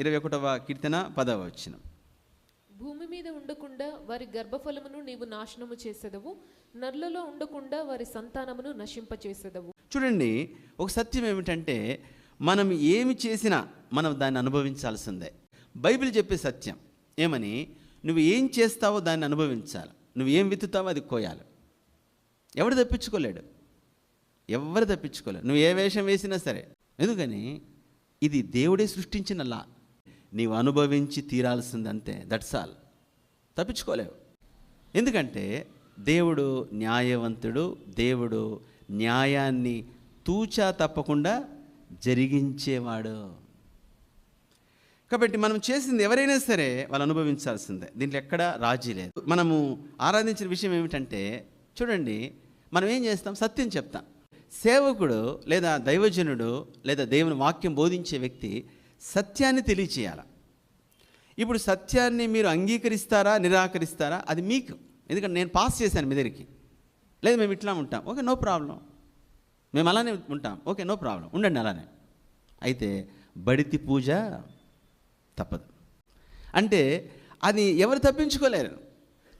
ఇరవై ఒకటవ కీర్తన పదవ వచ్చిన భూమి మీద ఉండకుండా వారి గర్భఫలమును నీవు నాశనము చేసేదవు నరులలో ఉండకుండా వారి సంతానమును నశింపచేసేదవు. చూడండి ఒక సత్యం ఏమిటంటే మనం ఏమి చేసినా మనం దాన్ని అనుభవించాల్సిందే. బైబిల్ చెప్పే సత్యం ఏమని నువ్వు ఏం చేస్తావో దాన్ని అనుభవించాలి. నువ్వు ఏం విత్తుతావో అది కోయాలి. ఎవడు తప్పించుకోలేడు. ఎవరు తప్పించుకోలేడు నువ్వు ఏ వేషం వేసినా సరే. ఎందుకని ఇది దేవుడే సృష్టించిన లా. నీవు అనుభవించి తీరాల్సింది అంతే దట్స్ ఆల్ తప్పించుకోలేవు. ఎందుకంటే దేవుడు న్యాయవంతుడు దేవుడు న్యాయాన్ని తూచా తప్పకుండా జరిగించేవాడు. కాబట్టి మనం చేసింది ఎవరైనా సరే వాళ్ళు అనుభవించాల్సిందే. దీంట్లో ఎక్కడ రాజీ లేదు. మనము ఆరాధించిన విషయం ఏమిటంటే చూడండి మనం ఏం చేస్తాం? సత్యం చెప్తాం. సేవకుడు లేదా దైవజనుడు లేదా దేవుని వాక్యం బోధించే వ్యక్తి సత్యాన్ని తెలియచేయాలి. ఇప్పుడు సత్యాన్ని మీరు అంగీకరిస్తారా నిరాకరిస్తారా? అది మీకు. ఎందుకంటే నేను పాస్ చేశాను మీ దగ్గరికి. లేదు మేము ఇట్లా ఉంటాం. Okay no problem. మేము అలానే ఉంటాం. Okay no problem. ఉండండి అలానే. అయితే బడితి పూజ తప్పదు. అంటే అది ఎవరు తప్పించుకోలేరు.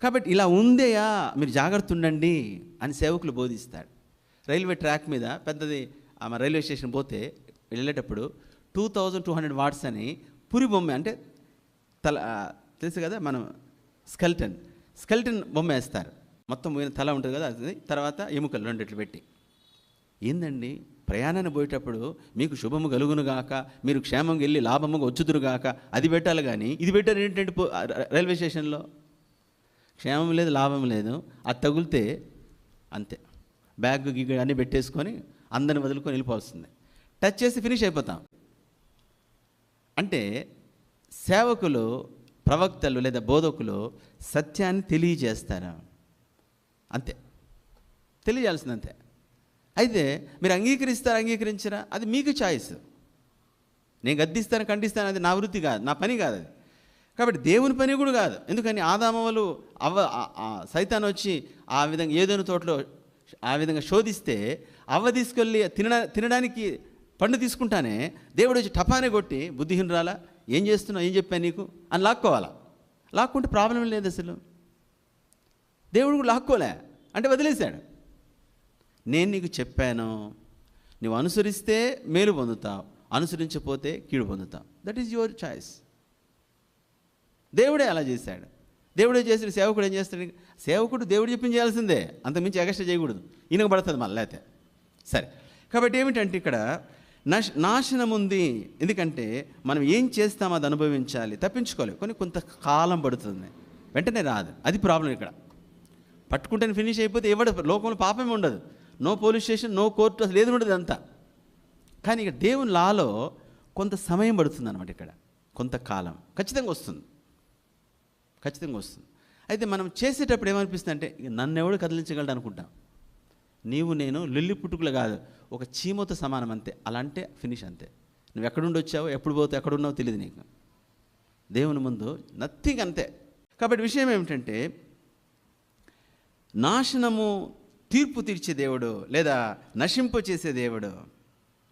కాబట్టి ఇలా ఉందేయా? మీరు జాగ్రత్త ఉండండి అని సేవకులు బోధిస్తాడు రైల్వే ట్రాక్ మీద పెద్దది ఆమె రైల్వే స్టేషన్ పోతే వెళ్ళేటప్పుడు two thousand two hundred watts అని పురి బొమ్మ అంటే తల తెలుసు కదా మనం స్కెల్టన్. స్కెల్టన్ బొమ్మ వేస్తారు. మొత్తం పోయిన తల ఉంటుంది కదా అది తర్వాత ఎముకలు రెండిట్లు పెట్టి. ఏందండి? ప్రయాణాన్ని పోయేటప్పుడు మీకు శుభము కలుగునుగాక మీరు క్షేమంగా వెళ్ళి లాభముగా వచ్చుదురుగాక అది పెట్టాలి కానీ ఇది పెట్టారు ఏంటంటే పో- రైల్వే స్టేషన్లో. క్షేమం లేదు లాభం లేదు అది తగిలితే అంతే. బ్యాగ్ గిగ్ అన్నీ పెట్టేసుకొని అందరిని వదులుకొని వెళ్ళిపోవాల్సిందే. టచ్ చేసి ఫినిష్ అయిపోతాం. అంటే సేవకులు ప్రవక్తలు లేదా బోధకులు సత్యాన్ని తెలియజేస్తారు? అంతే. తెలియజేయాల్సింది అంతే అయితే మీరు అంగీకరిస్తారు అంగీకరించరా? అది మీకు చాయిస్ నేను గద్దిస్తాను ఖండిస్తాను అది నా వృత్తి కాదు నా పని కాదు అది. కాబట్టి దేవుని పని కూడా కాదు. ఎందుకని? ఆదామవలు అవ్వ ఆ సైతాన్ వచ్చి ఆ విధంగా ఏదైనా తోటలో ఆ విధంగా శోధిస్తే అవ్వ తీసుకెళ్ళి తినడా తినడానికి పండు తీసుకుంటానే దేవుడు వచ్చి టపానే కొట్టి బుద్ధిహీనరాలా? ఏం చేస్తున్నావు? ఏం చెప్పాను నీకు? అని లాక్కోవాలా? లాక్కుంటే ప్రాబ్లం లేదు అసలు. దేవుడు కూడా లాక్కోలే. అంటే వదిలేశాడు. నేను నీకు చెప్పాను నువ్వు అనుసరిస్తే మేలు పొందుతావు అనుసరించకపోతే కీడు పొందుతావు. దట్ ఈజ్ యువర్ చాయిస్ దేవుడే అలా చేశాడు. దేవుడే చేసిన సేవకుడు ఏం చేస్తాడు? సేవకుడు దేవుడు చెప్పింది చేయాల్సిందే. అంత మించి ఎగస్ట్రా చేయకూడదు. ఈయనకు పడుతుంది మళ్ళీ అయితే. సరే. కాబట్టి ఏమిటంటే ఇక్కడ నశ నాశనం ఉంది ఎందుకంటే మనం ఏం చేస్తామో అది అనుభవించాలి. తప్పించుకోవాలి కొన్ని కొంత కాలం పడుతుంది. వెంటనే రాదు. అది ప్రాబ్లం ఇక్కడ. పట్టుకుంటే ఫినిష్ అయిపోతే ఎవడు లోకంలో పాపమే ఉండదు. No police station no court అసలు ఏది ఉండదు అంతా కానీ ఇక దేవుని లాలో కొంత సమయం పడుతుంది అనమాట ఇక్కడ కొంతకాలం ఖచ్చితంగా వస్తుంది. ఖచ్చితంగా వస్తుంది. అయితే మనం చేసేటప్పుడు ఏమనిపిస్తుంది అంటే నన్ను ఎవడు కదిలించగలడు అనుకుంటాం. నీవు నేను లిల్లి పుట్టుకులు కాదు ఒక చీమతో సమానం అంతే. అలా అంటే ఫినిష్ అంతే. నువ్వు ఎక్కడుండి వచ్చావో ఎప్పుడు పోతావు ఎక్కడున్నావో తెలియదు నీకు. దేవుని ముందు నథింగ్ అంతే. కాబట్టి విషయం ఏమిటంటే నాశనము తీర్పు తీర్చే దేవుడు లేదా నశింప చేసే దేవుడు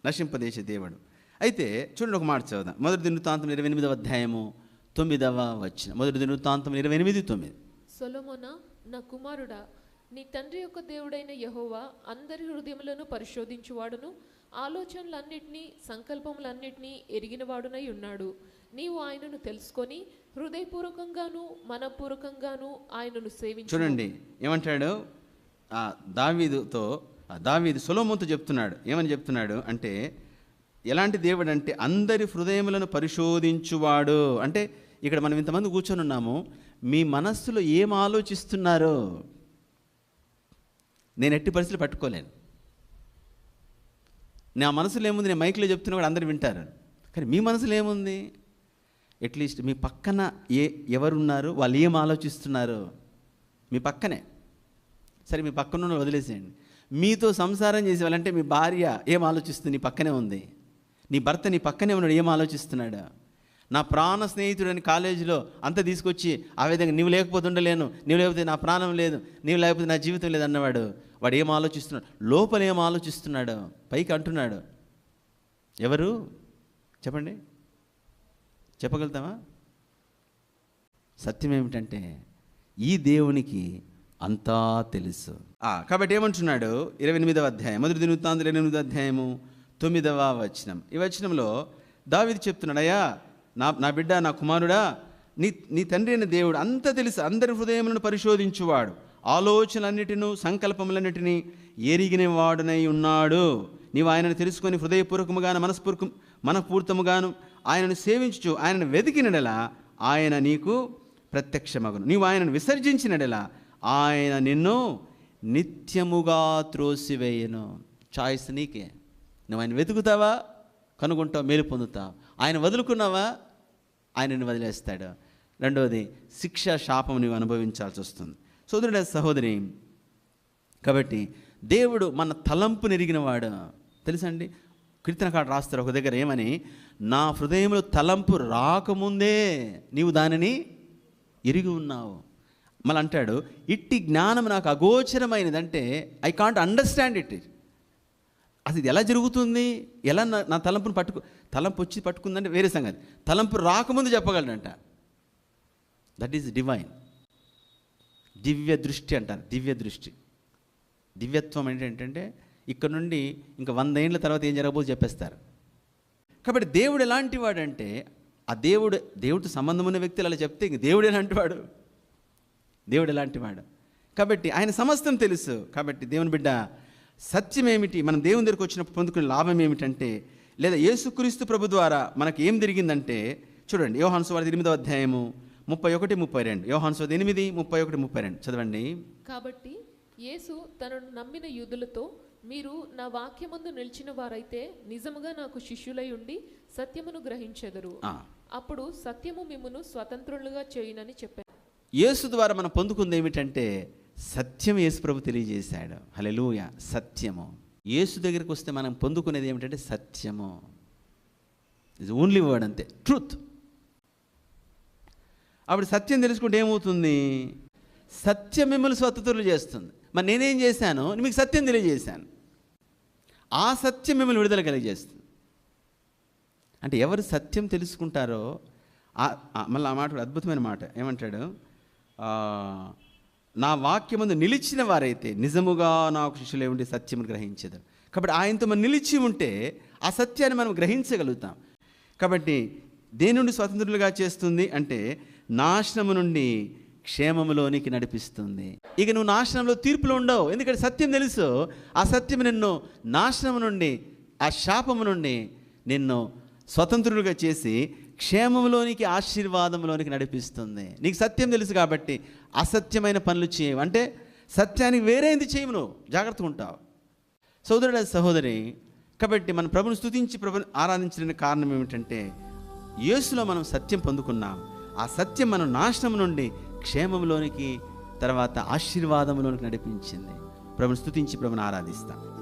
నశింపదేసే దేవుడు. అయితే చూడండి ఒక మాట చదువుదాం. మొదటి దినవృత్తాంతం ఇరవై ఎనిమిదవ అధ్యాయము తొమ్మిదవ వచ్చిన మొదటి దినవృత్తాంతం ఇరవై ఎనిమిది తొమ్మిది. సొలొమోన నా కుమారుడా నీ తండ్రి యొక్క దేవుడైన యహోవా అందరి హృదయములను పరిశోధించువాడును. ఆలోచనలన్నిటినీ సంకల్పములన్నిటినీ ఎరిగినవాడునై ఉన్నాడు. నీవు ఆయనను తెలుసుకొని హృదయపూర్వకంగాను మనపూర్వకంగాను ఆయనను సేవించు. చూడండి ఏమంటాడు? ఆ దావీదుతో ఆ దావీదు సొలోమోతో చెప్తున్నాడు. ఏమని చెప్తున్నాడు అంటే ఎలాంటి దేవుడు అంటే అందరి హృదయములను పరిశోధించువాడు. అంటే ఇక్కడ మనం ఇంతమంది కూర్చొని ఉన్నాము మీ మనస్సులో ఏం ఆలోచిస్తున్నారో? నేను ఎట్టి పరిస్థితులు పట్టుకోలేను. నా మనసులో ఏముంది? నేను మైక్లో చెప్తున్నా కూడా అందరు వింటారు. కానీ మీ మనసులో ఏముంది? అట్లీస్ట్ మీ పక్కన ఏ ఎవరున్నారు? వాళ్ళు ఏం ఆలోచిస్తున్నారు? మీ పక్కనే. సరే మీ పక్కన వదిలేసేయండి. మీతో సంసారం చేసే వాళ్ళంటే మీ భార్య ఏం ఆలోచిస్తుంది? నీ పక్కనే ఉంది. నీ భర్త నీ పక్కనే ఉన్నాడు ఏం ఆలోచిస్తున్నాడు? నా ప్రాణ స్నేహితుడని కాలేజీలో అంత తీసుకొచ్చి ఆ విధంగా నీవు లేకపోతే ఉండలేను నీవు లేకపోతే నా ప్రాణం లేదు నీవు లేకపోతే నా జీవితం లేదు అన్నవాడు. వాడు ఏం ఆలోచిస్తున్నాడు? లోపల ఏం ఆలోచిస్తున్నాడు? పైకి అంటున్నాడు. ఎవరు? చెప్పండి. చెప్పగలుగుతావా? సత్యం ఏమిటంటే ఈ దేవునికి అంతా తెలుసు. ఆ, కాబట్టి ఏమంటున్నాడు? ఇరవై ఎనిమిదవ అధ్యాయం. మొదటి దినవృత్తాంతం ఇరవై ఎనిమిదవ అధ్యాయము తొమ్మిదవ వచనం. ఈ వచనంలో దావిది చెప్తున్నాడు అయ్యా నా నా బిడ్డ నా కుమారుడా నీ నీ తండ్రి అయిన దేవుడు అంత తెలుసు. అందరి హృదయములను పరిశోధించువాడు. ఆలోచనలన్నిటిను సంకల్పములన్నిటినీ ఎరిగిన వాడునై ఉన్నాడు. నీవు ఆయనను తెలుసుకొని హృదయపూర్వకముగాను మనస్పూర్వక మనపూర్తముగాను ఆయనను సేవించుచు ఆయనను వెతికినడలా ఆయన నీకు ప్రత్యక్షమగును. నీవు ఆయనను విసర్జించినడలా ఆయన నిన్ను నిత్యముగా త్రోసివేయను. చాయిస్ నీకే. నువ్వు ఆయన వెతుకుతావా? కనుగొంటావు? మేలు పొందుతావు? ఆయన వదులుకున్నావా? ఆయనను వదిలేస్తాడు. రెండవది శిక్ష శాపం నువ్వు అనుభవించాల్సి వస్తుంది సోదరుడ సహోదరి కాబట్టి దేవుడు మన తలంపు నెరిగినవాడు. తెలుసండి? కీర్తనకాడు రాస్తారు ఒక దగ్గర ఏమని? నా హృదయంలో తలంపు రాకముందే నీవు దానిని ఎరిగి ఉన్నావు. మళ్ళీ అంటాడు ఇట్టి జ్ఞానం నాకు అగోచరమైనది అంటే ఐ కాంట్ అండర్స్టాండ్ ఇట్ అసలు ఇది ఎలా జరుగుతుంది? ఎలా నా నా తలంపును పట్టుకు తలంపు వచ్చి పట్టుకుందంటే వేరే సంగతి. తలంపు రాకముందు చెప్పగలడంట. దట్ ఈస్ డివైన్ దివ్య దృష్టి అంటారు. దివ్య దృష్టి. దివ్యత్వం అంటే ఏంటంటే ఇక్కడ నుండి ఇంకా వంద ఏళ్ళ తర్వాత ఏం జరగబోదు చెప్పేస్తారు. కాబట్టి దేవుడు ఎలాంటి వాడంటే ఆ దేవుడు దేవుడితో సంబంధం ఉన్న వ్యక్తులు అలా చెప్తే ఇంక దేవుడు ఎలాంటి వాడు? దేవుడు ఎలాంటి వాడు? కాబట్టి ఆయన సమస్తం తెలుసు. కాబట్టి దేవుని బిడ్డ సత్యం ఏమిటి? మనం దేవుని దగ్గరికి వచ్చినప్పుడు పొందుకునే లాభం ఏమిటంటే లేదా యేసుక్రీస్తు ప్రభు ద్వారా మనకి ఏం జరిగిందంటే చూడండి యోహాను వారి ఎనిమిదో అధ్యాయము ముప్పై ఒకటి ముప్పై రెండు. యోహాను సువార్త ఎనిమిది ముప్పై ఒకటి ముప్పై రెండు. చదవండి. కాబట్టి యేసు తనను నమ్మిన యూదులతో మీరు నా వాక్యమందు నిలిచిన వారైతే నిజముగా నాకు శిష్యులై ఉండి సత్యమును గ్రహించెదరు. అప్పుడు సత్యము మిమ్మును స్వతంత్రులుగా చేయునని చెప్పాను యేసు ద్వారా మనం పొందుకుంది ఏమిటంటే సత్యం యేసు ప్రభు తెలియజేశాడు. హల్లెలూయా. సత్యము. యేసు దగ్గరికి వస్తే మనం పొందుకునేది ఏమిటంటే సత్యము. ఇస్ ఓన్లీ వర్డ్ అంతే. ట్రూత్ అప్పుడు సత్యం తెలుసుకుంటే ఏమవుతుంది? సత్యం మిమ్మల్ని స్వతంత్రులు చేస్తుంది. మరి నేనేం చేశాను? మీకు సత్యం తెలియజేశాను. ఆ సత్యం మిమ్మల్ని విడుదల కలిగజేస్తుంది. అంటే ఎవరు సత్యం తెలుసుకుంటారో మళ్ళీ ఆ మాట అద్భుతమైన మాట. ఏమంటాడు? నా వాక్యముందు నిలిచిన వారైతే నిజముగా నాకు శిష్యులే ఉండి సత్యం గ్రహించదు కాబట్టి ఆయనతో మనం నిలిచి ఉంటే ఆ సత్యాన్ని మనం గ్రహించగలుగుతాం. కాబట్టి దేని నుండి స్వతంత్రులుగా చేస్తుంది అంటే నాశనము నుండి క్షేమములోనికి నడిపిస్తుంది. ఇక నువ్వు నాశనంలో తీర్పులో ఉండవు. ఎందుకంటే సత్యం తెలుసు. ఆ సత్యం నిన్ను నాశనము నుండి ఆ శాపము నుండి నిన్ను స్వతంత్రులుగా చేసి క్షేమంలోనికి ఆశీర్వాదంలోనికి నడిపిస్తుంది. నీకు సత్యం తెలుసు కాబట్టి అసత్యమైన పనులు చేయవు. అంటే సత్యానికి వేరేది చేయము నువ్వు? జాగ్రత్తగా ఉంటావు. సోదరుడ సహోదరి కాబట్టి మన ప్రభుని స్తుతించి ప్రభుని ఆరాధించడానికి కారణం ఏమిటంటే యేసులో మనం సత్యం పొందుకున్నాం. ఆ సత్యం మనం నాశనం నుండి క్షేమంలోనికి తర్వాత ఆశీర్వాదంలోనికి నడిపించింది. ప్రభుని స్థుతించి ప్రభుని ఆరాధిస్తాం.